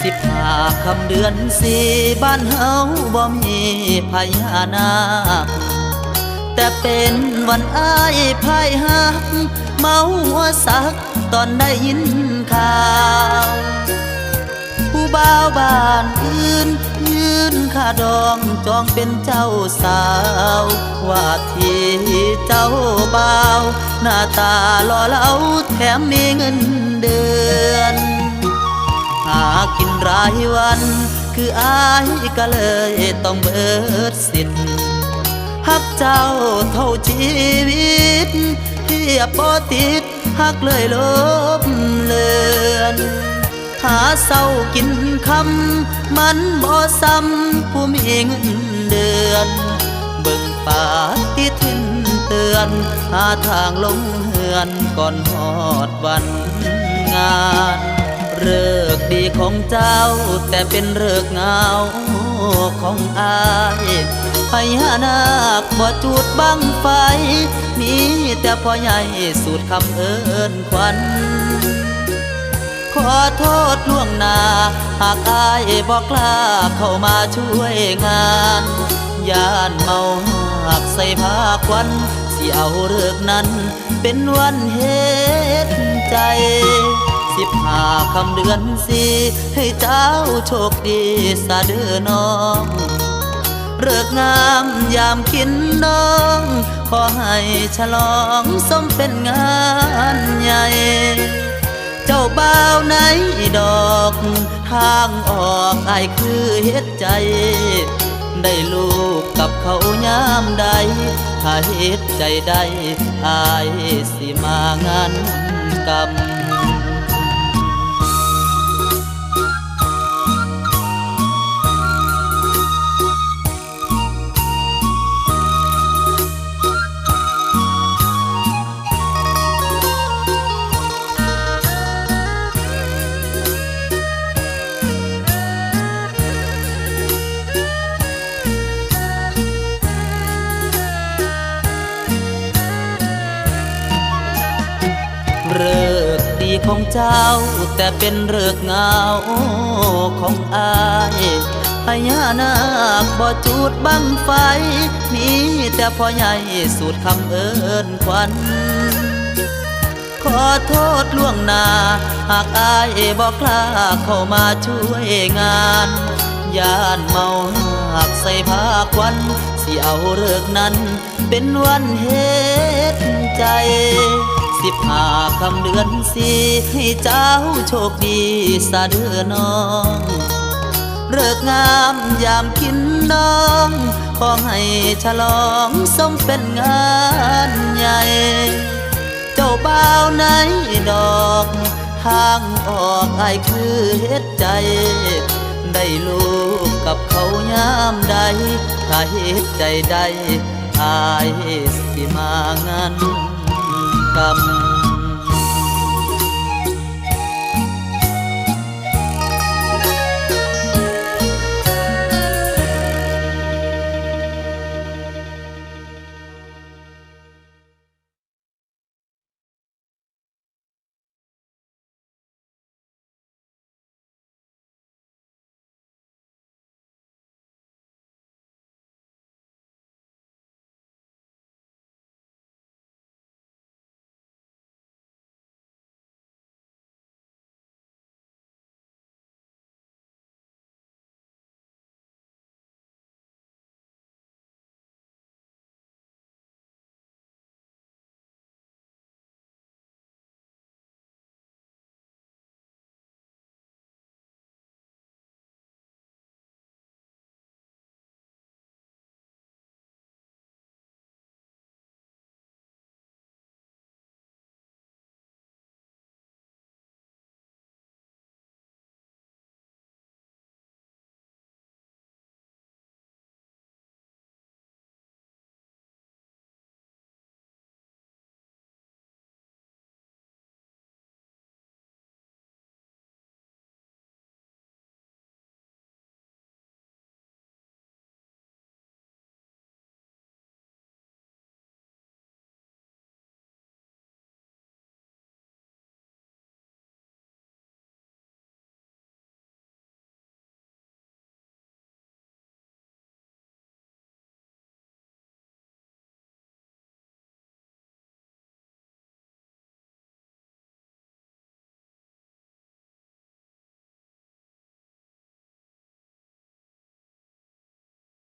สิภาคำเดือนสี่บ้านเฮาบ่มีพญานาคแต่เป็นวันอ้ายพายหักเมาหัวสักตอนได้ยินข่าว ผู้บ่าวบ้านอื่น ยืนค่าดองจองเป็นเจ้าสาว ว่าที่เจ้าบ่าว หน้าตาหล่อเหลาแถมมีเงินเดือน กินรายวัน คืออายก็เลยต้องเบิดสิทธิ์หักเจ้าเท่าชีวิตเทียบบ่ติดหักเลยลบเลือนหาเศร้ากินคำมันบ่ซ้ำผู้มีเงินเดือนเบิ่งป่าที่ทินเตือน หาทางลงเฮือนก่อนหอดวันงาน เลิกดีของเจ้า แต่เป็นเลิกเงาของอายพญานาคบ่จุดบังไฟ มีแต่พ่อใหญ่สูดคำเอิญควัน ขอโทษล่วงหน้า หากอายบอกกล้าเข้ามาช่วยงานยานเมาหักใส่ผ้าควันสิเอาเลิกนั้น เป็นวันเฮ็ดใจ สิบห้าคำเดือนสี่ให้เจ้าโชคดีสะเดือน้องเลิกงามยามกินน้อง ขอให้ฉลองสมเป็นงานใหญ่ เจ้าบ่าวไหนดอก ทางออกอายคือเฮ็ดใจ ได้ลูกกับเขายามใด ถ้าเฮ็ดใจได้อายสิมางานกรรม ของเจ้า แต่เป็นเลิกเงาของอายพญานาคบ่จุดบังไฟ มีแต่พ่อใหญ่สูดคำเอิญควันขอโทษล่วงหน้า หากอายบอกกล้าเข้ามาช่วยงานย่านเมาหักใส่ผ้าควันสิเอาเลิกนั้น เป็นวันเฮ็ดใจ สิบห้าคำเดือนสี่ให้เจ้าโชคดีสะเดือน้องเลิกงามยามกินน้อง ขอให้ฉลองสมเป็นงานใหญ่ เจ้าบ่าวไหนดอกทางออกอายคือเฮ็ดใจ ได้ลูกกับเขายามใด ถ้าเฮ็ดใจได้อายสิมางาน กรรม